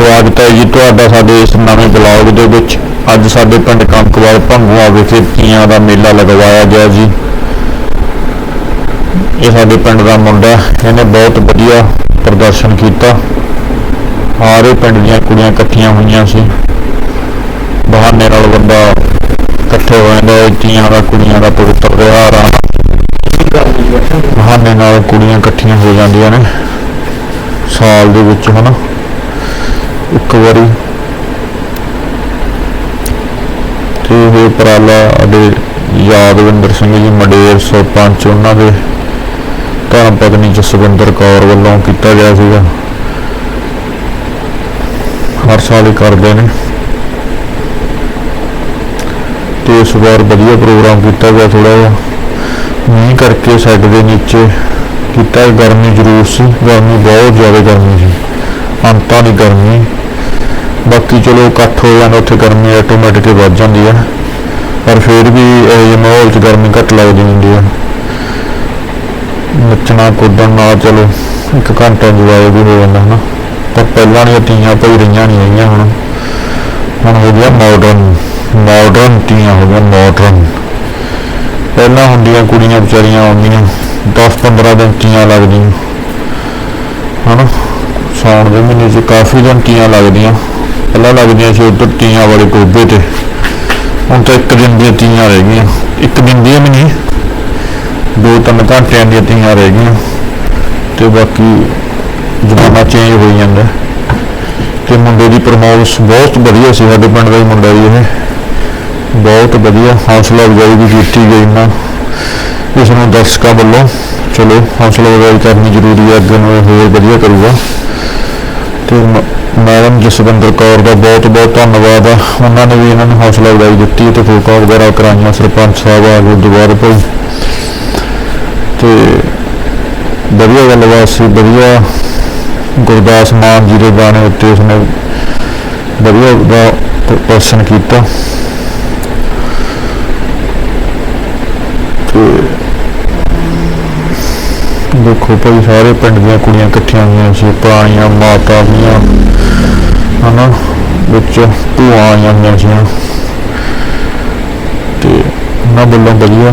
ਸਵਾਗਤ ਹੈ ਜੀ ਤੁਹਾਡਾ ਸਾਡੇ ਇਸ ਨਵੇਂ ਬਲੌਗ ਦੇ ਵਿੱਚ। ਅੱਜ ਸਾਡੇ ਪਿੰਡ ਕੰਕਵਾਲ ਭੰਗੂਆ ਵਿਖੇ ਤੀਆਂ ਦਾ ਮੇਲਾ ਲਗਵਾਇਆ ਗਿਆ ਜੀ। ਇਹ ਸਾਡੇ ਪਿੰਡ ਦਾ ਮੁੰਡਾ ਇਹਨੇ ਬਹੁਤ ਵਧੀਆ ਪ੍ਰਦਰਸ਼ਨ ਕੀਤਾ। ਸਾਰੇ ਪਿੰਡ ਦੀਆਂ ਕੁੜੀਆਂ ਇਕੱਠੀਆਂ ਹੋਈਆਂ ਸੀ। ਬਹਾਨੇ ਨਾਲ ਬੰਦਾ ਇਕੱਠੇ ਹੋ ਜਾਂਦਾ ਹੈ ਤੀਆਂ ਦਾ, ਕੁੜੀਆਂ ਦਾ ਪਵਿੱਤਰ ਤਿਉਹਾਰ ਆ। ਬਹਾਨੇ ਨਾਲ ਕੁੜੀਆਂ ਇਕੱਠੀਆਂ ਹੋ ਜਾਂਦੀਆਂ ਨੇ। ਸਾਲ ਦੇ ਵਿੱਚ ਹਨਾ। ਇੱਕ ਵਾਰੀ। ਤੇ ਇਹ ਉਪਰਾਲਾ ਸਾਡੇ ਯਾਦਵਿੰਦਰ ਸਿੰਘ ਜੀ ਮੰਡੇਰ ਸਰਪੰਚ ਉਹਨਾਂ ਦੇ ਧਰਮ ਪਤਨੀ ਜਸਵਿੰਦਰ ਕੌਰ ਵੱਲੋਂ ਕੀਤਾ ਗਿਆ ਸੀਗਾ। ਹਰ ਸਾਲ ਹੀ ਕਰਦੇ ਨੇ। ਤੇ ਇਸ ਵਾਰ ਵਧੀਆ ਪ੍ਰੋਗਰਾਮ ਕੀਤਾ ਗਿਆ ਥੋੜਾ ਜਿਹਾ। ਮੀਂਹ ਕਰਕੇ ਸੈੱਟ ਦੇ ਨੀਚੇ ਕੀਤਾ ਗਰਮੀ ਜ਼ਰੂਰ ਸੀ। ਗਰਮੀ ਬਹੁਤ ਜ਼ਿਆਦਾ ਗਰਮੀ ਸੀ। ਅੰਤਾਂ ਦੀ ਗਰਮੀ। ਬਾਕੀ ਚਲੋ ਇਕੱਠ ਹੋ ਜਾਂਦਾ, ਉੱਥੇ ਗਰਮੀ ਆਟੋਮੈਟਿਕ ਵੱਧ ਜਾਂਦੀ ਹੈ ਪਰ ਫਿਰ ਵੀ ਇਹ ਮਾਹੌਲ 'ਚ ਗਰਮੀ ਘੱਟ ਲੱਗਦੀ ਹੁੰਦੀ ਹੈ ਨੱਚਣਾ, ਕੁੱਦਣ ਨਾਲ ਚਲੋ ਇੱਕ ਘੰਟਾ ਇੰਜੋਏ ਵੀ ਹੋ ਜਾਂਦਾ ਹਨਾ। ਪਰ ਪਹਿਲਾਂ ਦੀਆਂ ਤੀਆਂ ਭਈ ਰਹੀਆਂ ਨਹੀਂ ਹੈਗੀਆਂ ਹੁਣ। ਹੁਣ ਹੋ ਗਿਆ ਮਾਡਰਨ ਮਾਡਰਨ ਤੀਆਂ ਹੋ ਗਿਆ ਮਾਡਰਨ ਪਹਿਲਾਂ ਹੁੰਦੀਆਂ ਕੁੜੀਆਂ ਵਿਚਾਰੀਆਂ ਆਉਂਦੀਆਂ 10-15 ਦਿਨ ਤੀਆਂ ਲੱਗਦੀਆਂ। ਹਨਾ, ਸਾਉਣ ਦੇ ਮਹੀਨੇ 'ਚ ਕਾਫੀ ਦਿਨ ਤੀਆਂ ਲੱਗਦੀਆਂ। ਪਹਿਲਾਂ ਲੱਗਦੀਆਂ ਸੀ ਉੱਧਰ ਤੀਆਂ ਵਾਲੇ ਗੋਬੇ ਤੇ। ਹੁਣ ਤਾਂ ਇੱਕ ਦਿਨ ਦੀਆਂ ਤੀਆਂ ਰਹਿ ਗਈਆਂ। ਇੱਕ ਦਿਨ ਦੀਆਂ ਵੀ ਨਹੀਂ, ਦੋ ਤਿੰਨ ਘੰਟਿਆਂ ਦੀਆਂ ਤੀਆਂ ਰਹਿ ਗਈਆਂ। ਤੇ ਬਾਕੀ ਜ਼ਮਾਨਾ ਚੇਂਜ ਹੋਈ ਜਾਂਦਾ। ਤੇ ਮੁੰਡੇ ਦੀ ਪਰਫਾਰਮੈਂਸ ਬਹੁਤ ਵਧੀਆ ਸੀ, ਸਾਡੇ ਪਿੰਡ ਦਾ ਹੀ ਮੁੰਡਾ ਜੀ ਇਹ। ਬਹੁਤ ਵਧੀਆ ਹੌਸਲਾ ਅਫਜ਼ਾਈ ਵੀ ਕੀਤੀ ਗਈ ਨਾ। ਇਸ ਨੂੰ ਦਰਸ਼ਕਾਂ ਵੱਲੋਂ ਚਲੋ ਹੌਸਲਾ ਅਫਜ਼ਾਈ ਕਰਨੀ ਜ਼ਰੂਰੀ ਹੈ, ਅੱਗੇ ਨੂੰ ਹੋਰ ਵਧੀਆ ਕਰੂਗਾ। ਤੇ ਮੈਡਮ ਜਸਵਿੰਦਰ ਕੌਰ ਦਾ ਬਹੁਤ ਬਹੁਤ ਧੰਨਵਾਦ ਆ। ਉਹਨਾਂ ਨੇ ਵੀ ਇਹਨਾਂ ਨੂੰ ਹੌਸਲਾ ਅਫਜ਼ਾਈ ਦਿੱਤੀ ਤੇ ਫੋਟੋਆਂ ਵਗੈਰਾ ਕਰਾਈਆਂ, ਸਰਪੰਚ ਸਾਹਿਬ ਆ ਗਏ ਦੁਬਾਰਾ ਭਾਈ ਤੇ ਵਧੀਆ ਗੱਲਬਾਤ ਸੀ, ਵਧੀਆ ਗੁਰਦਾਸ ਮਾਨ ਜੀ ਦੇ ਬਾਣੇ ਉੱਤੇ ਉਸਨੇ ਵਧੀਆ ਦਾ ਪ੍ਰਦਰਸ਼ਨ ਕੀਤਾ ਤੇ ਦੇਖੋ ਭਾਈ, ਸਾਰੇ ਪਿੰਡ ਦੀਆਂ ਕੁੜੀਆਂ ਇਕੱਠੀਆਂ ਹੋਈਆਂ ਸੀ, ਪੁਰਾਣੀਆਂ ਮਾਤਾ ਦੀਆਂ, ਹਨਾ, ਵਿੱਚ ਭੂਆ ਆਈਆਂ ਹੋਈਆਂ ਸੀ ਤੇ ਉਹਨਾਂ ਵੱਲੋਂ ਵਧੀਆ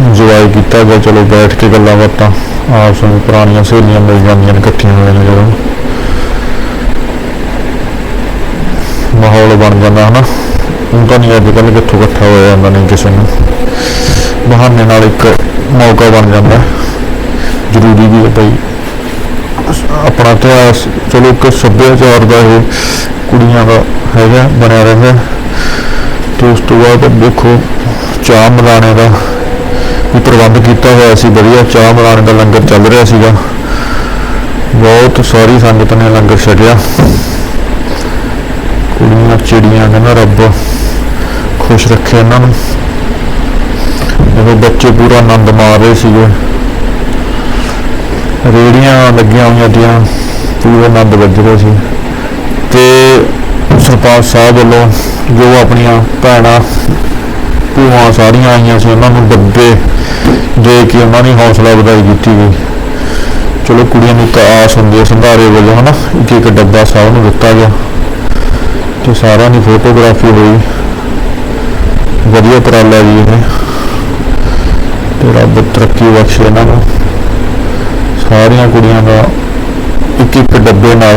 ਇੰਜੋਏ ਕੀਤਾ ਗਿਆ, ਚਲੋ ਬੈਠ ਕੇ ਗੱਲਾਂ ਬਾਤਾਂ ਆਪਸ ਵਿੱਚ ਪੁਰਾਣੀਆਂ ਸਹੇਲੀਆਂ ਮਿਲ ਜਾਂਦੀਆਂ ਨੇ ਇਕੱਠੀਆਂ ਹੋਈਆਂ ਨੇ ਜਦੋਂ। ਮਾਹੌਲ ਬਣ ਜਾਂਦਾ, ਹਨਾ। ਹੁਣ ਤਾਂ ਨਹੀਂ ਅੱਜ ਕੱਲ੍ਹ ਕਿੱਥੋਂ ਇਕੱਠਾ ਹੋਇਆ ਜਾਂਦਾ ਨਹੀਂ ਕਿਸੇ ਨੂੰ। ਬਹਾਨੇ ਨਾਲ ਇੱਕ ਮੌਕਾ ਬਣ ਜਾਂਦਾ। ਜ਼ਰੂਰੀ ਵੀ ਹੈ ਭਾਈ। ਆਪਣਾ ਇਤਿਹਾਸ ਚਲੋ ਇੱਕ ਸੱਭਿਆਚਾਰ ਦਾ ਇਹ ਕੁੜੀਆਂ ਦਾ ਹੈਗਾ ਬਣਿਆ ਰਹਿੰਦਾ। ਤੇ ਉਸ ਤੋਂ ਬਾਅਦ ਦੇਖੋ ਚਾਹ ਮਲਾਣੇ ਦਾ ਵੀ ਪ੍ਰਬੰਧ ਕੀਤਾ ਹੋਇਆ ਸੀ ਵਧੀਆ ਚਾਹ ਮਲਾਣੇ ਦਾ ਲੰਗਰ ਚੱਲ ਰਿਹਾ ਸੀਗਾ। ਬਹੁਤ ਸਾਰੀ ਸੰਗਤ ਨੇ ਲੰਗਰ ਛਕਿਆ। ਕੁੜੀਆਂ ਚਿੜੀਆਂ ਕਹਿੰਦਾ ਰੱਬ ਖੁਸ਼ ਰੱਖੇ ਇਹਨਾਂ ਨੂੰ। ਦੇਖੋ ਬੱਚੇ ਪੂਰਾ ਆਨੰਦ ਮਾਰ ਰਹੇ ਸੀਗੇ। ਰੇੜੀਆਂ ਲੱਗੀਆਂ ਹੋਈਆਂ ਦੀਆਂ, ਪੂਰਾ ਆਨੰਦ ਵੱਜ ਰਿਹਾ ਸੀ। ਤੇ ਸਰਪੰਚ ਸਾਹਿਬ ਵੱਲੋਂ ਜੋ ਆਪਣੀਆਂ ਭੈਣਾਂ, ਭੂਆ ਸਾਰੀਆਂ ਆਈਆਂ ਸੀ, ਉਹਨਾਂ ਨੂੰ ਡੱਬੇ ਦੇ ਕੇ ਉਹਨਾਂ ਦੀ ਹੌਸਲਾ ਵਧਾਈ ਕੀਤੀ ਗਈ। ਚਲੋ, ਕੁੜੀਆਂ ਨੂੰ ਇੱਕ ਆਸ ਹੁੰਦੀ ਹੈ, ਸੰਧਾਰੇ ਵੱਲੋਂ ਹਨਾ, ਇੱਕ ਇੱਕ ਡੱਬਾ ਸਭ ਨੂੰ ਦਿੱਤਾ ਗਿਆ। ਤੇ ਸਾਰਿਆਂ ਦੀ ਫੋਟੋਗ੍ਰਾਫੀ ਹੋਈ। ਵਧੀਆ ਉਪਰਾਲਾ ਜੀ ਇਹ। ਤੇ ਰੱਬ ਤਰੱਕੀ ਬਖਸ਼ੇ ਇਹਨਾਂ ਨੂੰ। ਸਾਰੀਆਂ ਕੁੜੀਆਂ ਦਾ ਇੱਕ ਇੱਕ ਡੱਬੇ ਨਾਲ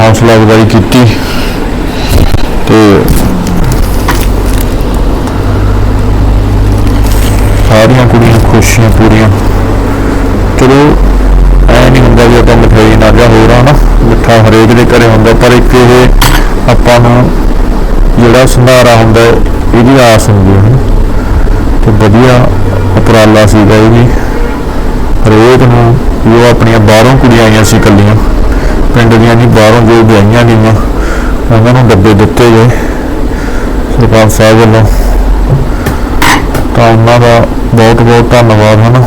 ਹੌਸਲਾ ਅਫਜ਼ਾਈ ਕੀਤੀ ਤੇ ਸਾਰੀਆਂ ਕੁੜੀਆਂ ਖੁਸ਼ੀਆਂ ਪੂਰੀਆਂ ਚਲੋ, ਐ ਨਹੀਂ ਹੁੰਦਾ ਵੀ ਆਪਾਂ ਮਠਿਆਈ ਨਾ ਜਾਂ ਹੋਰ ਆ ਨਾ, ਮਿੱਠਾ ਹਰੇਕ ਦੇ ਘਰੇ ਹੁੰਦਾ, ਪਰ ਇੱਕ ਇਹ ਆਪਾਂ ਨੂੰ ਜਿਹੜਾ ਸੰਧਾਰਾ ਹੁੰਦਾ, ਇਹਦੀ ਆਸ ਹੁੰਦੀ ਹੈ ਨਾ। ਤੇ ਵਧੀਆ ਉਪਰਾਲਾ ਸੀਗਾ ਇਹ ਵੀ ਹਰੇਕ ਨੂੰ ਜੋ ਆਪਣੀਆਂ ਬਾਹਰੋਂ ਕੁੜੀਆਂ ਆਈਆਂ ਸੀ ਕੱਲੀਆਂ ਪਿੰਡ ਦੀਆਂ ਨਹੀਂ, ਬਾਹਰੋਂ ਜੋ ਵਿਆਹੀਆਂ ਗਈਆਂ, ਉਹਨਾਂ ਨੂੰ ਡੱਬੇ ਦਿੱਤੇ ਗਏ। ਸਰਪੰਚ ਸਾਹਿਬ ਵੱਲੋਂ ਤਾਂ ਉਹਨਾਂ ਦਾ ਬਹੁਤ ਬਹੁਤ ਧੰਨਵਾਦ ਹਨ।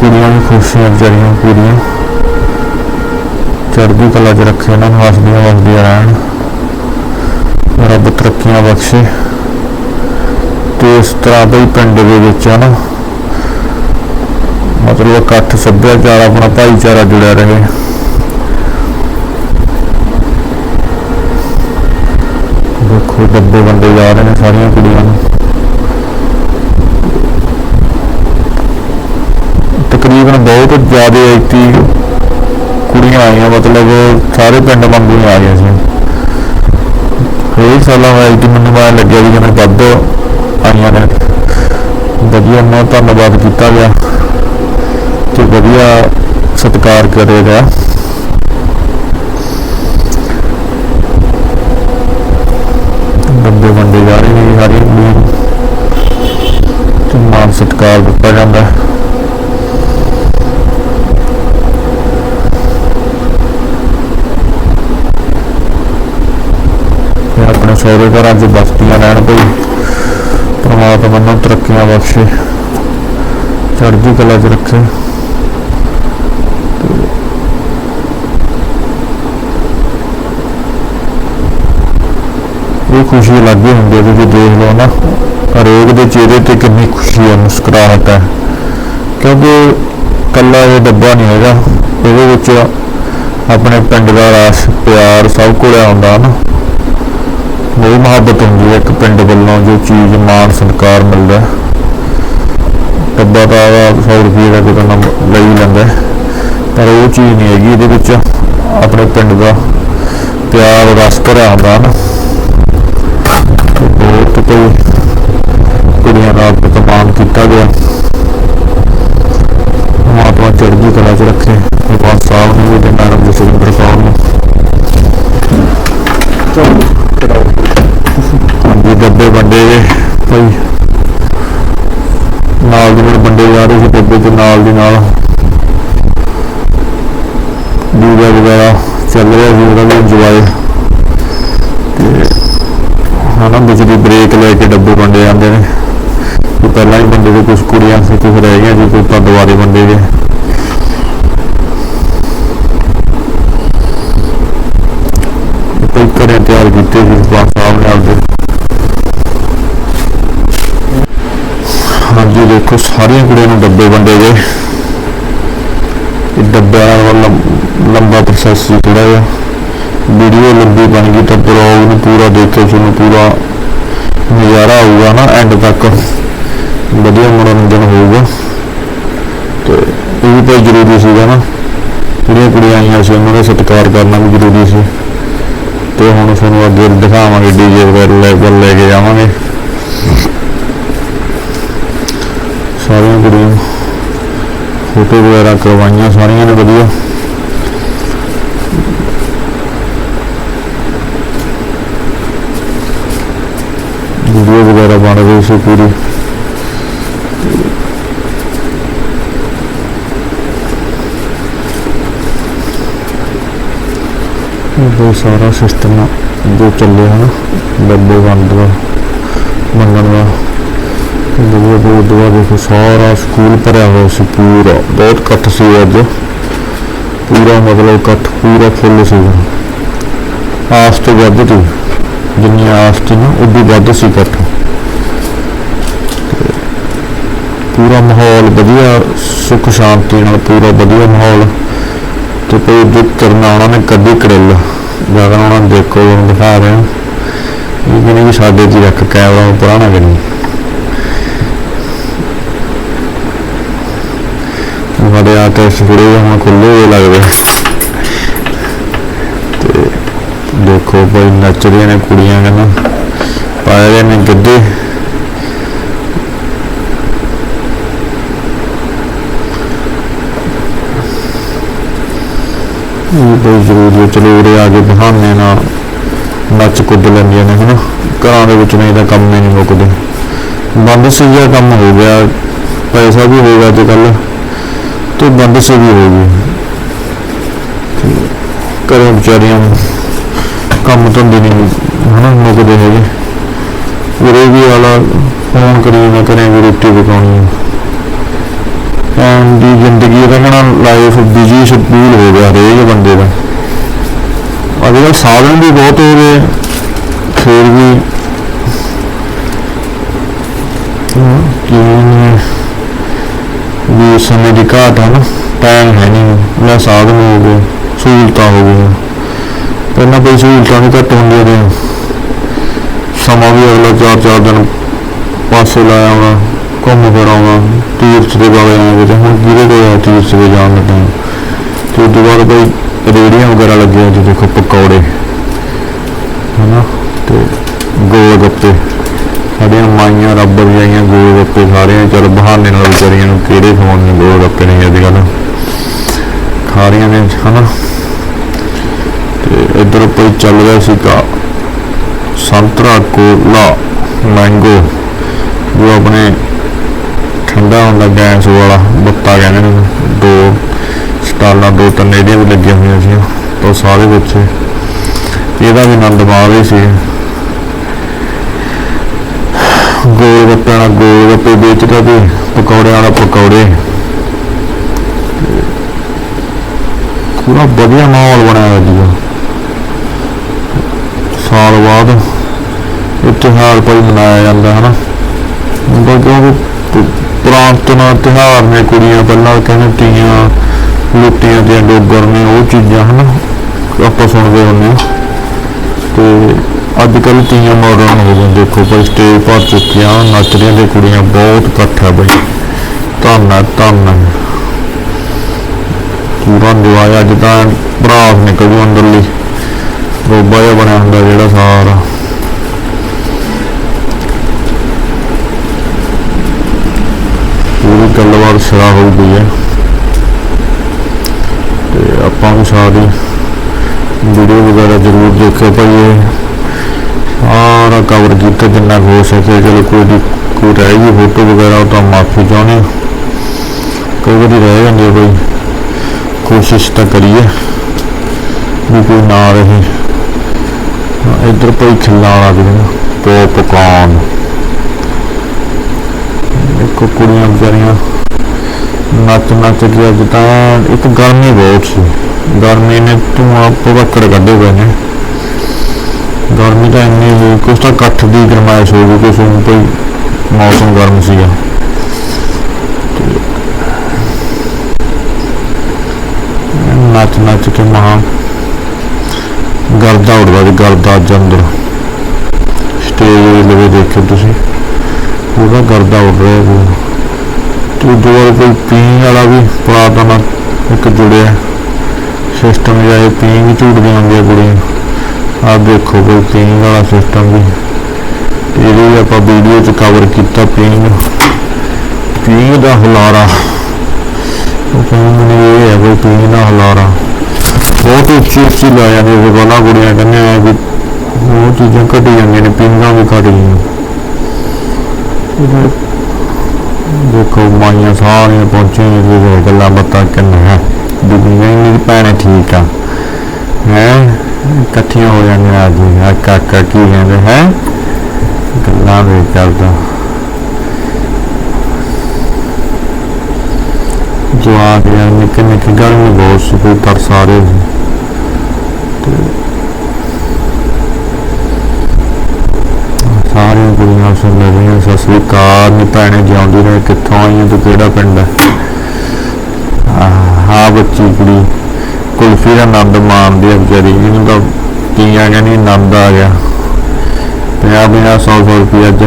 ਕੁੜੀਆਂ ਵੀ ਖੁਸ਼ੀਆਂ ਵਿਚਾਰੀਆਂ ਪੂਰੀਆਂ। ਚੜ੍ਹਦੀ ਕਲਾ 'ਚ ਰੱਖੇ ਉਹਨਾਂ ਨੂੰ, ਹੱਸਦੀਆਂ ਵਸਦੀਆਂ ਰਹਿਣ। ਰੱਬ ਤਰੱਕੀਆਂ ਬਖਸ਼ੇ। ਤੇ ਇਸ ਤਰ੍ਹਾਂ ਦਾ ਹੀ ਪਿੰਡ ਦੇ ਵਿੱਚ ਹੈ ਮਤਲਬ ਇਕੱਠ ਸੱਭਿਆਚਾਰ ਆਪਣਾ ਭਾਈਚਾਰਾ ਜੁੜਿਆ ਰਹੇ ਦੇਖੋ ਡੱਬੇ ਬੰਦੇ ਜਾ ਰਹੇ ਨੇ ਸਾਰੀਆਂ ਕੁੜੀਆਂ ਨੂੰ ਤਕਰੀਬਨ ਬਹੁਤ ਜ਼ਿਆਦਾ ਆਈਟੀ ਕੁੜੀਆਂ ਆਈਆਂ ਮਤਲਬ ਸਾਰੇ ਪਿੰਡ ਵਾਂਗੂ ਆ ਗਏ ਸੀ ਹਰੇਕ ਸਾਲਾਂ ਆਈਟੀ ਮੈਨੂੰ ਬਾਹਰ ਲੱਗਿਆ ਵੀ ਜਿਵੇਂ ਵੱਧ ਆਈਆਂ ਨੇ ਵਧੀਆ ਉਹਨਾਂ ਧੰਨਵਾਦ ਕੀਤਾ ਗਿਆ ਵਧੀਆ ਸਤਿਕਾਰ ਕਰੇਗਾ। ਡੱਬੇ ਵੰਡੇ ਜਾ ਰਹੇ ਨੇ ਸਾਰੀ ਕੁੜੀਆਂ ਨੂੰ ਤੇ ਸਤਿਕਾਰ ਦਿੱਤਾ ਜਾਂਦਾ ਹੈ। ਆਪਣੇ ਸਹੁਰੇ ਘਰਾਂ 'ਚ ਬਸਤੀਆਂ ਰਹਿਣ ਭਈ ਪਰਮਾਤਮਾ ਨੂੰ ਤਰੱਕੀਆਂ ਬਖਸ਼ੇ। ਚੜ੍ਹਦੀ ਕਲਾ 'ਚ ਰੱਖੇ। ਇਹ ਖੁਸ਼ੀ ਲੱਗੀ ਹੁੰਦੀ ਹੈ ਤੁਸੀਂ ਦੇਖ ਲਓ ਨਾ, ਹਰੇਕ ਦੇ ਚਿਹਰੇ ਤੇ ਕਿੰਨੀ ਖੁਸ਼ੀ ਹੈ, ਮੁਸਕਰਾਹਟ ਹੈ। ਕਿਉਂਕਿ ਕੱਲਾ ਇਹ ਡੱਬਾ ਨਹੀਂ ਹੈਗਾ, ਇਹਦੇ ਵਿੱਚ ਆਪਣੇ ਪਿੰਡ ਦਾ ਰਾਸ਼, ਪਿਆਰ ਸਭ ਕੋਲ ਆਉਂਦਾ ਨਾ। ਬਹੁਤ ਮੁਹੱਬਤ ਹੁੰਦੀ ਹੈ ਇੱਕ ਪਿੰਡ ਵੱਲੋਂ ਜੋ ਚੀਜ਼ ਮਾਣ, ਸਤਿਕਾਰ ਮਿਲਦਾ ਡੱਬਾ ਤਾਂ 100 ਰੁਪਏ ਦਾ ਕੋਈ ਨਾ ਲਈ ਲੈਂਦਾ ਪਰ ਉਹ ਚੀਜ਼ ਨਹੀਂ ਹੈਗੀ, ਇਹਦੇ ਵਿੱਚ ਆਪਣੇ ਪਿੰਡ ਦਾ ਪਿਆਰ, ਰਸ ਭਰਿਆ ਹੁੰਦਾ ਨਾ। ਬਹੁਤ ਕੋਈ ਕੁੜੀਆਂ ਦਾ ਅਪਮਾਨ ਕੀਤਾ ਗਿਆ। ਮਹਾਤਮਾ ਚੜ੍ਹਦੀ ਕਲਾ 'ਚ ਰੱਖੇ। ਭਗਵਾਨ ਸਾਹਿਬ ਨੂੰ ਵੀ ਤੇ ਮੈਡਮ ਜਸਵਿੰਦਰ ਕੌਰ ਨੂੰ। ਹਾਂਜੀ, ਡੱਬੇ ਵੰਡੇ ਗਏ ਭਾਈ। ਨਾਲ ਦੀ ਨਾਲ ਵੰਡੇ ਜਾ ਰਹੇ ਸੀ ਡੱਬੇ ਤੇ ਨਾਲ ਦੀ ਨਾਲ ਡੀਜੇ ਵਗੈਰਾ ਚੱਲ ਰਿਹਾ ਸੀ, ਉਹਦਾ ਵੀ ਇੰਜੋਏ ਹਨਾ ਬਿਜਲੀ ਬ੍ਰੇਕ ਲੈ ਕੇ ਡੱਬੇ ਵੰਡੇ ਜਾਂਦੇ ਨੇ। ਕਿ ਪਹਿਲਾਂ ਹੀ ਬੰਦੇ ਦੇ ਕੁਝ ਕੁੜੀਆਂ ਸੀ ਕੁਝ ਰਹਿ ਗਈਆਂ ਜੀ ਕੋਈ ਤਾਂ ਦੁਬਾਰੇ ਵੰਡੇ ਗਏ। ਇਹ ਕੋਈ ਘਰੇ ਤਿਆਰ ਕੀਤੇ ਸੀ, ਬਾਬਾ ਸਾਹਿਬ ਨੇ ਆਪਦੇ। ਹਾਂਜੀ, ਦੇਖੋ, ਸਾਰੀਆਂ ਕੁੜੀਆਂ ਨੂੰ ਡੱਬੇ ਵੰਡੇ ਗਏ। ਇਹ ਡੱਬਿਆਂ ਵਾਲਾ ਲੰਬਾ ਪ੍ਰੋਸੈਸ ਸੀ ਥੋੜਾ ਜਿਹਾ ਵੀਡੀਓ ਲੰਬੀ ਬਣ ਗਈ ਤਾਂ ਬਲੌਗ ਨੂੰ ਪੂਰਾ ਦੇਖੋ, ਤੁਹਾਨੂੰ ਪੂਰਾ ਨਜ਼ਾਰਾ ਆਊਗਾ ਨਾ ਐਂਡ ਤੱਕ। ਵਧੀਆ ਮਨੋਰੰਜਨ ਹੋਊਗਾ। ਤੇ ਇਹ ਵੀ ਬਹੁਤ ਜ਼ਰੂਰੀ ਸੀਗਾ ਨਾ। ਜਿਹੜੀਆਂ ਕੁੜੀਆਂ ਆਈਆਂ ਸੀ, ਉਹਨਾਂ ਦਾ ਸਤਿਕਾਰ ਕਰਨਾ ਵੀ ਜ਼ਰੂਰੀ ਸੀ। ਤੇ ਹੁਣ ਤੁਹਾਨੂੰ ਅੱਗੇ ਦਿਖਾਵਾਂਗੇ ਡੀਜੇ ਵਗੈਰਾ ਲੈ ਕੇ ਲੈ ਕੇ ਜਾਵਾਂਗੇ। ਸਾਰੀਆਂ ਕੁੜੀਆਂ ਫੋਟੋ ਵਗੈਰਾ ਕਰਵਾਈਆਂ, ਸਾਰੀਆਂ ਨੇ ਵਧੀਆ। ਵੀਡੀਓ ਵਗੈਰਾ ਬਣ ਰਹੀ ਸੀ ਪੂਰੀ। ਉਹ ਸਾਰਾ ਸਿਸਟਮ ਜੋ ਚੱਲੇ ਹਨ ਡੱਬੇ ਬੰਦ ਦਾ ਮੰਗਣ ਦਾ। ਵਧੀਆ, ਬਹੁਤ ਦੁਆ ਦੇਖੋ, ਸਾਰਾ ਸਕੂਲ ਭਰਿਆ ਹੋਇਆ ਸੀ ਪੂਰਾ। ਬਹੁਤ ਇਕੱਠ ਸੀ ਅੱਜ। ਪੂਰਾ ਮਤਲਬ ਇਕੱਠ ਪੂਰਾ ਫੁੱਲ ਸੀ। ਆਸ ਤੋਂ ਵੱਧ ਤੀ ਜਿੰਨੀ ਆਸ ਸੀ ਨਾ ਉਦੋਂ ਵੱਧ ਸੀ ਇਕੱਠ ਤੇ ਪੂਰਾ ਮਾਹੌਲ ਵਧੀਆ, ਸੁੱਖ ਸ਼ਾਂਤੀ ਨਾਲ ਪੂਰਾ ਵਧੀਆ ਮਾਹੌਲ ਤੇ ਕੋਈ ਦੁੱਖ ਕਰਨਾ ਉਹਨਾਂ ਨੇ ਕਦੀ ਕੜਿੱਲ ਜਦ ਉਹਨਾਂ ਨੂੰ ਦੇਖੋ, ਉਹਨੂੰ ਦਿਖਾ ਰਹੇ ਇਹ ਕਹਿੰਦੇ ਵੀ ਸਾਡੇ ਜੀ ਰੱਖ ਕੈਮਰਾ ਪੁਰਾਣਾ ਕਰੀ ਸਾਡੇ ਆ ਟੈਸਟ ਥੋੜੇ ਹੁਣ ਖੁੱਲੇ ਹੋਏ ਲੱਗਦੇ। ਤੇ ਦੇਖੋ ਭਾਈ, ਨੱਚਦੀਆਂ ਨੇ ਕੁੜੀਆਂ ਕਹਿੰਦਾ ਪਾਇਆ ਰਹੇ ਨੇ ਗਿੱਧੇ। ਇਹ ਬਹੁਤ ਜ਼ਰੂਰੀ ਉਰੇ ਆ ਕੇ ਬਹਾਨੇ ਨਾਲ ਨੱਚ ਕੁੱਦ ਲੈਂਦੀਆਂ ਨੇ, ਹਨਾ? ਘਰਾਂ ਦੇ ਵਿੱਚ ਨਹੀਂ ਤਾਂ ਕੰਮ ਨਹੀਂ ਮੁੱਕਦੇ। ਬੰਦ ਸੀਗਾ, ਕੰਮ ਹੋ ਗਿਆ। ਪੈਸਾ ਵੀ ਹੋਏਗਾ ਅੱਜ ਕੱਲ ਤੇ ਬੰਦ ਸੇ ਵੀ ਹੋ ਗਈ। ਕਰੇ ਵਿਚਾਰੀਆਂ ਨੂੰ ਕੰਮ ਧੰਦੇ ਨਹੀਂ, ਹਨਾ, ਮੁੱਕਦੇ ਹੈਗੇ। ਉਰੇ ਵੀ ਵਾਲਾ ਫੋਨ ਕਰੀ ਮੈਂ ਕਰੇ, ਵੀ ਰੋਟੀ ਪਕਾਉਣੀ। ਅੱਜ ਕੱਲ੍ਹ ਸਾਧਨ ਵੀ ਬਹੁਤ ਹੋ ਗਏ ਫਿਰ ਵੀ ਹਮ, ਕੀ ਨੇ ਵੀ ਸਮੇਂ ਦੀ ਘਾਟ ਹੈ ਨਾ ਟਾਈਮ ਹੈ ਨਹੀਂ ਨਾ ਸਾਧਨ ਹੋ ਗਏ ਸਹੂਲਤਾਂ ਹੋ ਗਈਆਂ ਪਹਿਲਾਂ ਕੋਈ ਸਹੂਲਤਾਂ ਨਹੀਂ ਘੱਟ ਹੁੰਦੀਆਂ ਨੇ ਸਮਾਂ ਵੀ ਅਗਲਾ ਚਾਰ ਚਾਰ ਦਿਨ ਪਾਸੇ ਲਾਇਆ ਆਉਣਾ ਘੁੰਮ ਫਿਰ ਆਉਣਾ ਤੀਰਥ ਦੇ ਬਾਰੇ ਆਏ ਤੇ ਹੁਣ ਕਿਹਦੇ ਕੋਲ ਆ ਤੀਰਥ ਦੇ ਜਾਣ ਦਾ ਟਾਈਮ ਤੇ ਉਸ ਤੋਂ ਬਾਅਦ ਬਈ ਰੇੜੀਆਂ ਵਗੈਰਾ ਲੱਗੀਆਂ ਜੀ ਦੇਖੋ ਪਕੌੜੇ ਹਨਾ? ਤੇ ਗੋਲ ਗੱਪੇ। ਸਾਡੀਆਂ ਮਾਈਆਂ ਰੱਬ ਦੀਆਂ ਗੋਲ ਗੱਪੇ ਸਾਰਿਆਂ ਚਲ ਬਹਾਨੇ ਨਾਲ ਵਿਚਾਰੀਆਂ ਨੂੰ, ਕਿਹੜੇ ਖਵਾਉਣੇ ਨੇ ਗੋਲ ਗੱਪੇ ਨਹੀਂ ਅੱਜ ਕੱਲ੍ਹ ਖਾ ਰਹੀਆਂ ਨੇ, ਹਨਾ? ਤੇ ਇੱਧਰ ਕੋਈ ਚੱਲ ਰਿਹਾ ਸੀਗਾ ਸੰਤਰਾ, ਕੋਲਾ ਮੈਂਗੋ ਜੋ ਆਪਣੇ ਠੰਡਾ ਹੁੰਦਾ ਗੈਸ ਵਾਲਾ, ਬੱਤਾ ਕਹਿੰਦੇ ਨੇ, ਦੋ ਸਟਾਲਾਂ, ਦੋ ਤਿੰਨ ਇਹਦੀਆਂ ਵੀ ਲੱਗੀਆਂ ਹੋਈਆਂ ਸੀ ਤਾਂ ਸਾਰੇ ਵਿੱਚ ਇਹਦਾ ਵੀ ਆਨੰਦ ਮਾਣ ਰਹੇ ਸੀ। ਗੋਲ ਗੱਪਿਆਂ ਨਾਲ ਗੋਲ ਗੱਪੇ ਵੇਚਦਾ ਤੇ ਪਕੌੜਿਆਂ ਨਾਲ ਪਕੌੜੇ। ਪੂਰਾ ਵਧੀਆ ਮਾਹੌਲ ਬਣਿਆ ਹੋਇਆ ਸਾਲ ਬਾਅਦ ਇਹ ਤਿਉਹਾਰ ਕੋਈ ਮਨਾਇਆ ਜਾਂਦਾ, ਹਨਾ। ਹੁੰਦਾ ਕਿਉਂਕਿ ਪੁ- ਪੁਰਾਤਨ ਤਿਉਹਾਰ ਨੇ, ਕੁੜੀਆਂ ਪਹਿਲਾਂ ਕਹਿੰਦੇ ਤੀਆਂ, ਲੁੱਟੀਆਂ ਦੀਆਂ, ਡੋਗਰ ਨੇ, ਉਹ ਚੀਜ਼ਾਂ, ਹਨਾ। ਆਪਾਂ ਸੁਣਦੇ ਹੁੰਦੇ ਹਾਂ। ਤੇ ਅੱਜ ਕੱਲ ਤੀਆਂ ਮਾਡਰਨ ਹੋ ਗਈਆਂ, ਦੇਖੋ ਭਾਈ, ਸਟੇਜ ਭਰ ਚੁੱਕੀਆਂ, ਨੱਚਦੀਆਂ ਤੇ ਕੁੜੀਆਂ ਬਹੁਤ ਇਕੱਠ ਹੈ ਬਈ। ਧੰਨ ਹੈ ਪੂਰਾ ਨਿਵਾਇਆ ਅੱਜ ਤਾਂ ਭਰਾਸ ਨਿਕਲ ਜੂ ਅੰਦਰਲੀ ਰੋਬਾ ਜਿਹਾ ਬਣਿਆ ਹੁੰਦਾ ਜਿਹੜਾ ਸਾਰਾ। ਪੂਰੀ ਗੱਲਬਾਤ ਸ਼ਰਾ ਹੋ ਗਈ ਹੈ। ਤੇ ਆਪਾਂ ਵੀ ਸਾਰੀ ਵੀਡੀਓ ਵਗੈਰਾ ਜ਼ਰੂਰ ਦੇਖਿਓ ਭਾਈ ਇਹ ਸਾਰਾ ਕਵਰ ਕੀਤਾ ਜਿੰਨਾ ਕੁ ਹੋ ਸਕੇ ਚਲੋ ਕੋਈ ਦੀ ਕੋਈ ਰਹਿ ਗਈ ਫੋਟੋ ਵਗੈਰਾ ਉਹ ਤਾਂ ਮਾਫੀ ਚਾਹੁੰਦੇ ਹਾਂ। ਕਈ ਵਾਰੀ ਰਹਿ ਜਾਂਦੀ ਹੈ ਕੋਈ ਕੋਸ਼ਿਸ਼ ਤਾਂ ਕਰੀਏ ਵੀ ਕੋਈ ਨਾ ਰਹੇ ਹਾਂ, ਇੱਧਰ ਕੋਈ ਖਿੱਲਾ ਵਾਲਾ ਵੀ ਨਾ ਪੋਪਕਾਰਨ ਦੇਖੋ ਕੁੜੀਆਂ ਵਿਚਾਰੀਆਂ ਨੱਚ ਨੱਚ ਕੇ ਅੱਜ ਤਾਂ ਇੱਕ ਗਰਮੀ ਨੇ ਧੂਆਂ ਪਵੱਕੜ ਕੱਢੇ ਪਏ ਨੇ। ਗਰਮੀ ਤਾਂ ਇੰਨੀ ਹੋਈ ਕੁਛ ਤਾਂ ਇਕੱਠ ਦੀ ਗਰਮਾਇਸ਼ ਹੋ ਗਈ ਕੁਛ ਹੁਣ ਕੋਈ ਮੌਸਮ ਗਰਮ ਸੀਗਾ। ਨੱਚ ਨੱਚ ਕੇ ਮਹਾ ਗਰਦਾ ਉੱਡਦਾ ਜੀ ਗਰਦਾ ਅੱਜ ਸਟੇਜ ਲਵੇ ਦੇਖੋ ਤੁਸੀਂ, ਪੂਰਾ ਗਰਦਾ ਉੱਡ ਰਿਹਾ ਪੂਰਾ ਤੇ ਦੋ ਕੋਈ ਪੀਣ ਵਾਲਾ ਵੀ ਪੁਰਾਤਨ ਇੱਕ ਜੁੜਿਆ। ਸਿਸਟਮ ਜਿਹਾ ਇਹ ਪੀਣ ਝੂਟਦੀਆਂ ਹੁੰਦੀਆਂ ਕੁੜੀਆਂ ਆਹ ਦੇਖੋ ਕੋਈ ਪੀਣ ਵਾਲਾ ਸਿਸਟਮ ਵੀ। ਇਹਦੇ ਵੀ ਆਪਾਂ ਵੀਡੀਓ ਚ ਕਵਰ ਕੀਤਾ ਪੀਣ ਪੀਣ ਦਾ ਹੁਲਾਰਾ। ਉਹ ਕਹਿੰਦੇ ਨੇ ਇਹ ਹੈ ਕੋਈ ਪੀਣ ਦਾ ਹੁਲਾਰਾ। ਬਹੁਤ ਉੱਚੀ ਉੱਚੀ ਲਾ ਜਾਂਦੇ ਸੀ ਪਹਿਲਾਂ ਕੁੜੀਆਂ, ਕਹਿੰਦੇ ਆ ਵੀ ਉਹ ਚੀਜ਼ਾਂ ਘਟੀ ਜਾਂਦੀਆਂ ਨੇ, ਪੀਂਘਾਂ ਵੀ ਘਟ ਗਈਆਂ। ਇਹਦੇ ਦੇਖੋ ਮਾਈਆਂ ਸਾਰੀਆਂ ਪਹੁੰਚੀਆਂ ਨੇ ਜਿਹੜੇ ਗੱਲਾਂ ਬਾਤਾਂ ਕਿੰਨਾ ਹੈ ਦੁਨੀਆ ਹੀ ਨਹੀਂ ਭੈਣੇ ਠੀਕ ਆ ਹੈ ਇਕੱਠੀਆਂ ਹੋ ਜਾਂਦੀਆਂ ਅੱਜ ਆ ਕਾਕਾ ਕੀ ਕਹਿੰਦੇ ਹੈ ਗੱਲਾਂ ਵੀ ਕਰਦਾ ਜਵਾਕ ਯਾਰ ਨਿੱਕੇ ਨਿੱਕੇ ਗਰਮੀ ਬਹੁਤ ਸੀ ਕੋਈ ਤਰਸ ਆ ਰਿਹਾ ਸੀ ਤੇ ਸਾਰੀਆਂ ਕੁੜੀਆਂ ਸੁਣ ਰਹੀਆਂ ਸਤਿ ਸ੍ਰੀ ਅਕਾਲ ਨੀ ਭੈਣੇ ਜਿਉਂਦੀ ਰਹੇ ਕਿੱਥੋਂ ਆਈਆਂ ਤੂੰ ਕਿਹੜਾ ਪਿੰਡ ਹੈ ਆਹ, ਹਾਂ ਬੱਚੀ ਕੁੜੀ ਕੁਲਫੀ ਦਾ ਆਨੰਦ ਮਾਣਦੀ ਹੈ ਵਿਚਾਰੀ ਇਹਨੂੰ ਤਾਂ ਤੀਆਂ ਕਹਿੰਦੀ ਆਨੰਦ ਆ ਗਿਆ। ਪੰਜਾਹ ਪੰਜਾਹ, ਸੌ ਸੌ ਰੁਪਏ ਅੱਜ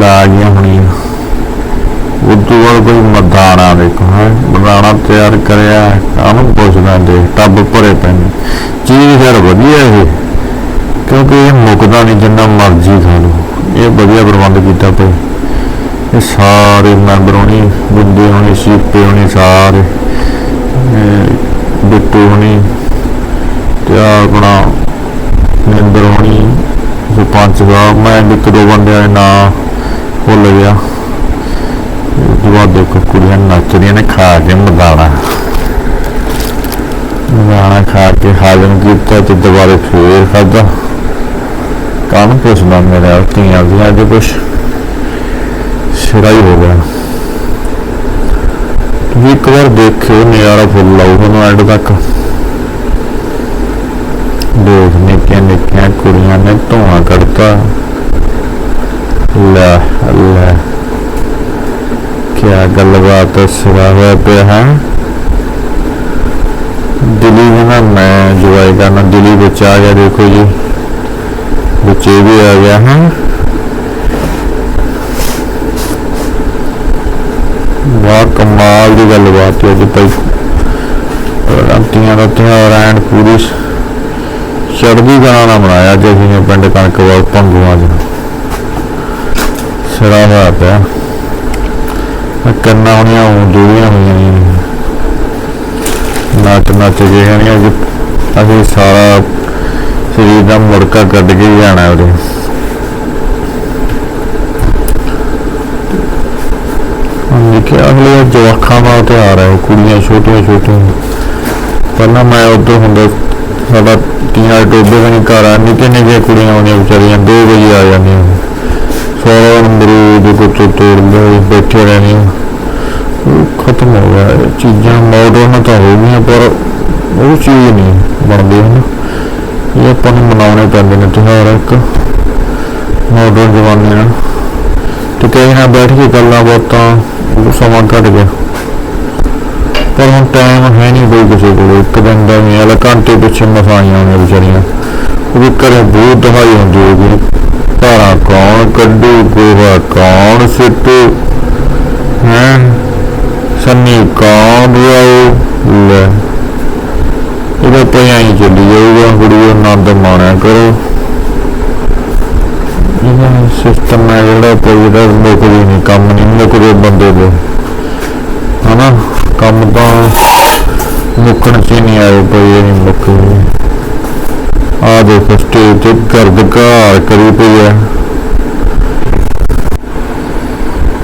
ਲਾ ਗਈਆਂ ਹੋਣੀਆਂ। ਉਦੋਂ ਬਾਅਦ ਕੋਈ ਮਦਾਨਾ ਦੇਖੋ, ਹੈ ਮਦਾਨਾ ਤਿਆਰ ਕਰਿਆ, ਕਾਹਨੂੰ ਪੁੱਛਦਾ ਦੇ ਟੱਬ ਭਰੇ ਪਏ ਚੀਜ਼ ਯਾਰ ਵਧੀਆ ਇਹ, ਕਿਉਂਕਿ ਇਹ ਮੁਕਦਾ ਨਹੀਂ ਜਿੰਨਾ ਮਰਜ਼ੀ ਖਾ ਲਓ। ਇਹ ਵਧੀਆ ਪ੍ਰਬੰਧ ਕੀਤਾ ਪਏ ਇਹ ਸਾਰੇ ਮੈਂਬਰ ਹੋਣੀ ਬੁੱਢੇ ਹੋਣੀ, ਸੀਪੇ ਹੋਣੀ, ਸਾਰੇ। ਬਿੱਟੂ ਹੋਣੀ ਤੇ ਆਪਣਾ ਨਿੰਦਰ ਹੋਣੀ, ਸਰਪੰਚ ਸਾਹਿਬ। ਮੈਂ ਇੱਕ ਦੋ ਬੰਦਿਆਂ ਦੇ ਨਾਂ ਭੁੱਲ ਗਿਆ। ਦੁਆ ਦੇਖੋ, ਕੁੜੀਆਂ ਨੱਚਦੀਆਂ ਨੇ, ਖਾ ਕੇ ਮਦਾਣਾ ਮਦਾਣਾ ਖਾ ਕੇ ਹਾਜ਼ਮ ਕੀਤਾ ਤੇ ਦੁਬਾਰੇ ਫੇਰ ਖਾਦਾ ਕਾਹਨੂੰ ਪੁੱਛਦਾ ਮੇਰੇ ਨਾਲ ਧੀਆਂ ਦੀਆਂ ਅੱਜ ਕੁਛ। ਸਿਰਾ ਹੀ ਹੋ ਗਿਆ। ਤੁਸੀਂ ਇੱਕ ਵਾਰ ਦੇਖਿਓ ਨਜ਼ਾਰਾ ਫੁੱਲ ਲਾਓ ਤੁਹਾਨੂੰ ਐਂਡ ਤੱਕ। ਦੇਖ, ਨਿੱਕੀਆਂ ਨਿੱਕੀਆਂ ਕੁੜੀਆਂ ਨੇ ਧੂਆਂ ਕੱਢਤਾ। ਲੈ ਅੱਲਾ ਕਿਆ ਗੱਲਬਾਤ ਸਿਰਾ ਹੋਇਆ ਪਿਆ ਹੈ। ਦਿੱਲੀ ਨਾ, ਮੈਂ ਜਵਾਈ ਕਰਨਾ ਦਿੱਲੀ ਵਿੱਚ ਆ ਗਿਆ, ਦੇਖੋ ਜੀ। ਵਿੱਚ ਇਹ ਵੀ ਆ ਗਿਆ ਹਾਂ। ਵਾਹ, ਕਮਾਲ ਦੀ ਗੱਲ ਬਾਤ ਹੈ ਜੀ ਭਾਈ। ਰਾਤੀਆਂ ਦਾ ਤਿਉਹਾਰ ਪੂਰੀ ਚੜ੍ਹਦੀ ਕਲਾ ਨਾਲ ਮਨਾਇਆ ਅੱਜ ਅਸੀਂ ਨੇ ਪਿੰਡ ਕਣਕਵਾਲ ਭੰਗੂਆਂ ਚ। ਸਿਰਾ ਹੋਇਆ ਪਿਆ। ਕੰਨਾਂ ਹੋਣੀਆਂ ਉਹ ਦੂਰੀਆਂ ਹੋਈਆਂ ਨੇ। ਨੱਚ ਨੱਚ ਕੇ ਕਹਿੰਦੀਆਂ ਕਿ ਅਸੀਂ ਸਾਰਾ ਸਰੀਰ ਦਾ ਮੁੜਕਾ ਕੱਢ ਕੇ ਹੀ ਜਾਣਾ ਉਹਦੇ। ਲਿਖਿਆ ਅਗਲੇ ਜਵਾਖਾਂ ਦਾ ਤਿਉਹਾਰ ਹੈ ਕੁੜੀਆਂ ਛੋਟੀਆਂ ਛੋਟੀਆਂ। ਪਹਿਲਾਂ ਮੈਂ ਉਧਰ ਹੁੰਦਾ, ਸਾਡਾ ਤੀਆਂ ਟੋਬੇ ਦੇ ਘਰ ਆ, ਨਿੱਕੇ ਨਿੱਕੇ ਕੁੜੀਆਂ ਆਉਂਦੀਆਂ ਵਿਚਾਰੀਆਂ 2 ਵਜੇ ਆ ਜਾਂਦੀਆਂ। ਸਾਰਾ ਅਮਰੂਦ ਕੁੱਤੇ ਤੋੜਦੇ ਬੈਠੇ ਰਹਿੰਦੀਆਂ। ਖਤਮ ਹੋ ਗਿਆ, ਇਹ ਚੀਜ਼ਾਂ ਮਾਡਰਨ ਤਾਂ ਹੋ ਗਈਆਂ, ਪਰ ਉਹ ਚੀਜ਼ ਨਹੀਂ ਬਣਦੀ ਹਨ ਇਹ ਆਪਾਂ ਨੂੰ ਮਨਾਉਣੇ ਪੈਂਦੇ ਨੇ, ਤਿਉਹਾਰ ਇੱਕ। ਮਾਡਰਨ ਜ਼ਮਾਨੇ ਨਾਲ ਤੇ ਕਈ ਨਾ ਬੈਠ ਕੇ ਗੱਲਾਂ ਬਾਤਾਂ ਸਮਾਂ ਘਟ ਗਿਆ। ਪਰ ਹੁਣ ਟਾਈਮ ਹੈ ਨਹੀਂ ਕੋਈ ਕਿਸੇ ਕੋਲ। ਇੱਕ ਦਿਨ ਦਾ ਨਹੀਂ ਵਾਲਾ ਘੰਟੇ ਪਿੱਛੇ ਮਸਾਈਆਂ ਨੇ ਵਿਚਾਰੀਆਂ। ਉਹ ਵੀ ਘਰੇ ਬਹੁਤ ਦਹਾਈ ਹੁੰਦੀ ਹੋਗੀ ਭਾਰਾ ਕੌਣ ਕੱਢੂ, ਗੋਹਾ ਕੌਣ ਸਿੱਟੂ? ਹੈ? ਸੰਨੀ ਕੌਣ ਲਿਆਓ ਲੈ। ਇਹਦਾ ਪਿਆ ਹੀ ਚੱਲੀ ਜਾਊਗਾ, ਕੁੜੀ ਕੁੜੀਓ ਆਨੰਦ ਮਾਣਿਆ ਕਰੋ। ਇਹ ਸਿਸਟਮ ਹੈ ਜਿਹੜਾ ਕੋਈ ਜਿਹੜਾ ਮੁੱਕਦੀ ਨਹੀਂ, ਕੰਮ ਨਹੀਂ ਮੁੱਕਦੇ ਬੰਦੇ ਦੇ। ਹਨਾ? ਕੰਮ ਤਾਂ ਮੁੱਕਣ ਚ ਨਹੀਂ ਆਏ ਪਈ ਇਹ ਨਹੀਂ ਮੁੱਕਦੇ ਆ ਦੇਖੋ ਸਟੇਜ ਤੇ ਗਰਦ ਘਾਰ ਕਰੀ ਪਈ ਹੈ।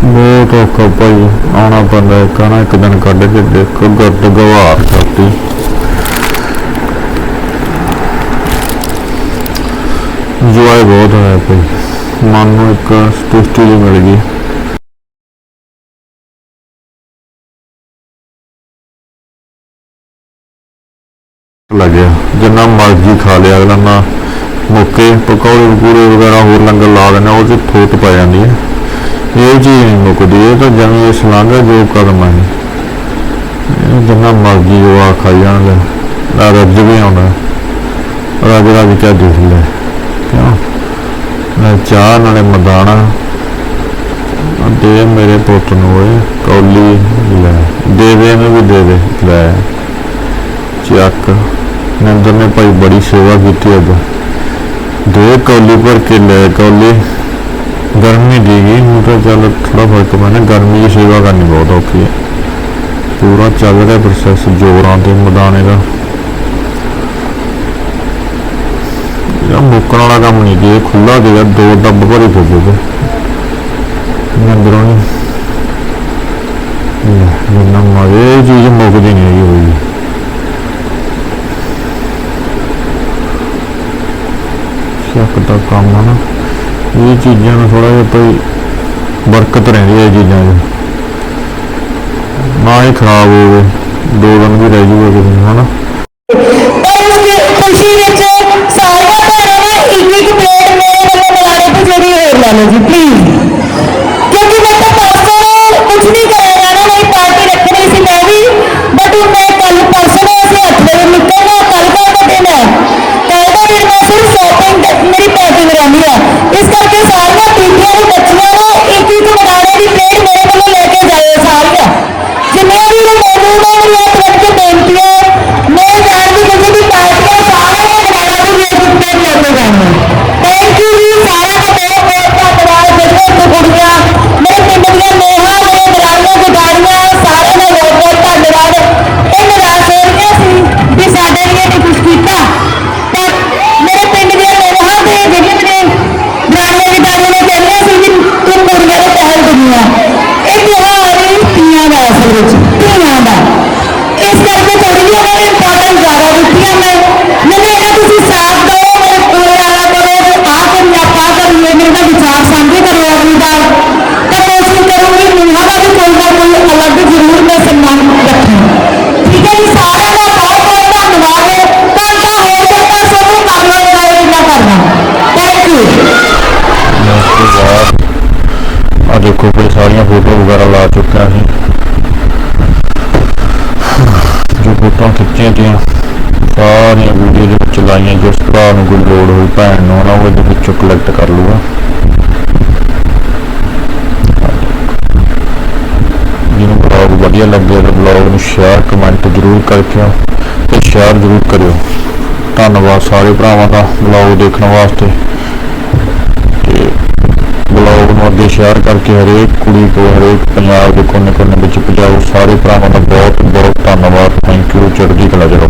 ਬਹੁਤ ਔਖਾ ਭਾਈ, ਆਉਣਾ ਪੈਂਦਾ ਕਹਣਾ ਇੱਕ ਦਿਨ ਕੱਢ ਕੇ ਦੇਖੋ ਗਰਦ ਗਵਾਰ ਕਰਤੀ ਜੋਏ ਬਹੁਤ ਹੋਇਆ ਭਾਈ। ਮਨ ਨੂੰ ਇੱਕ ਸਤੁਸ਼ਟੀ ਜਿਹੀ ਮਿਲ ਗਈ। ਲੱਗਿਆ ਜਿੰਨਾ ਮਰਜ਼ੀ ਖਾ ਲਿਆ ਅਗਲਾ ਨਾ ਮੁੱਕੇ ਪਕੌੜੇ ਪਕੂੜੇ ਵਗੈਰਾ ਹੋਰ ਲੰਗਰ ਲਾ ਦਿੰਦੇ ਉਹ ਚ ਥੋਟ ਪੈ ਜਾਂਦੀ ਹੈ। ਇਹ ਚੀਜ਼ ਨਹੀਂ ਮੁੱਕਦੀ, ਇਹ ਤਾਂ ਜਿਵੇਂ ਇਸ ਲੰਘ ਜੋ ਕਦਮ ਹੈ। ਇਹ ਜਿੰਨਾ ਮਰਜ਼ੀ ਉਹ ਆ ਖਾਈ ਜਾਣਗੇ ਨਾ ਰੱਜ ਵੀ ਆਉਣਾ। ਰੱਜ ਰੱਜ ਕੇ ਦੇਖ ਲੈ। ਕਿਉਂ? ਨਾ ਚਾਹ, ਨਾਲੇ ਮਦਾਨਾ ਦੇ ਮੇਰੇ ਪੁੱਤ ਨੂੰ ਓਏ, ਕੌਲੀ ਲੈ। ਦੇਵੇ ਨੂੰ ਵੀ ਦੇ ਲੈ। ਚੱਕ। ਨੰਦਰ ਨੇ ਭਾਈ ਬੜੀ ਸੇਵਾ ਕੀਤੀ ਅੱਜ। ਦੇ ਕੌਲੀ ਭਰ ਕੇ ਲੈ ਕੌਲੀ। ਗਰਮੀ ਦੀ ਗਈ ਹੁਣ ਤਾਂ ਚੱਲ ਥੋੜਾ ਫ਼ਰਕ ਪੈਣਾ। ਗਰਮੀ ਦੀ ਸੇਵਾ ਕਰਨੀ ਬਹੁਤ ਔਖੀ ਹੈ। ਪੂਰਾ ਚੱਲ ਰਿਹਾ ਪ੍ਰੋਸੈਸ ਜੋਰਾਂ ਤੇ ਮਦਾਨੇ ਦਾ ਇਹ ਮੁੱਕਣ ਵਾਲਾ ਕੰਮ ਨਹੀਂ ਜੀ ਖੁੱਲਾ ਸੀਗਾ ਦੋ ਦੱਬ ਭਰੀ ਫਿਰਦੇ ਤੇ ਅੰਦਰੋਂ ਹੀ ਜਿੰਨਾ ਮਜ਼ੇ ਚੀਜ਼ ਮੁੱਕਦੀ ਨਹੀਂ ਹੈਗੀ ਹੋਈ ਸ਼ੱਕ ਦਾ ਕੰਮ ਨਾ। ਇਹ ਚੀਜ਼ਾਂ ਨੂੰ ਥੋੜਾ ਜਿਹਾ ਭਾਈ ਬਰਕਤ ਰਹਿੰਦੀ ਹੈ ਚੀਜ਼ਾਂ 'ਚ ਨਾ ਹੀ ਖਰਾਬ ਹੋਵੇ, ਦੋ ਦਿਨ ਵੀ ਰਹਿ ਜੂਗਾ ਕਿਸੇ ਹਨਾ। ਜਿਹੜੀ ਹੋਰ ਬਾਅਦ ਆ ਦੇਖੋ ਕੋਈ ਸਾਰੀਆਂ ਫੋਟੋ ਵਗੈਰਾ ਲਾ ਚੁੱਕਿਆ ਸੀ ਜੋ ਫੋਟੋਆਂ ਖਿੱਚੀਆਂ ਤੀਆਂ ਸਾਰੀਆਂ ਵੀਡੀਓ ਦੇ ਵਿੱਚ ਲਾਈਆਂ ਜਿਸ ਭਰਾ ਨੂੰ ਕੋਈ ਲੋੜ ਹੋਈ ਭੈਣ ਨੂੰ ਨਾ ਉਹ ਇਹਦੇ ਵਿੱਚੋਂ ਕਲੈਕਟ ਕਰ ਲੂਗਾ ਜਿਹਨੂੰ ਬਲੌਗ ਵਧੀਆ ਲੱਗਿਆ ਤਾਂ ਬਲੌਗ ਨੂੰ ਸ਼ੇਅਰ ਕਮੈਂਟ ਜ਼ਰੂਰ ਕਰਕੇ ਆਓ ਤੇ ਸ਼ੇਅਰ ਜ਼ਰੂਰ ਕਰਿਓ ਧੰਨਵਾਦ ਸਾਰੇ ਭਰਾਵਾਂ ਦਾ ਬਲੌਗ ਦੇਖਣ ਵਾਸਤੇ ਤੇ ਬਲੌਗ ਨੂੰ ਅੱਗੇ ਸ਼ੇਅਰ ਕਰਕੇ ਹਰੇਕ ਕੁੜੀ ਕੋ ਹਰੇਕ ਪੰਜਾਬ ਦੇ ਕੋਨੇ ਕੋਨੇ ਵਿੱਚ ਪਹੁੰਚਾਓ। ਸਾਰੇ ਭਰਾਵਾਂ ਦਾ ਬਹੁਤ ਬਹੁਤ ਧੰਨਵਾਦ। ਥੈਂਕ ਯੂ ਚੜ੍ਹਦੀ ਕਲਾ ਚ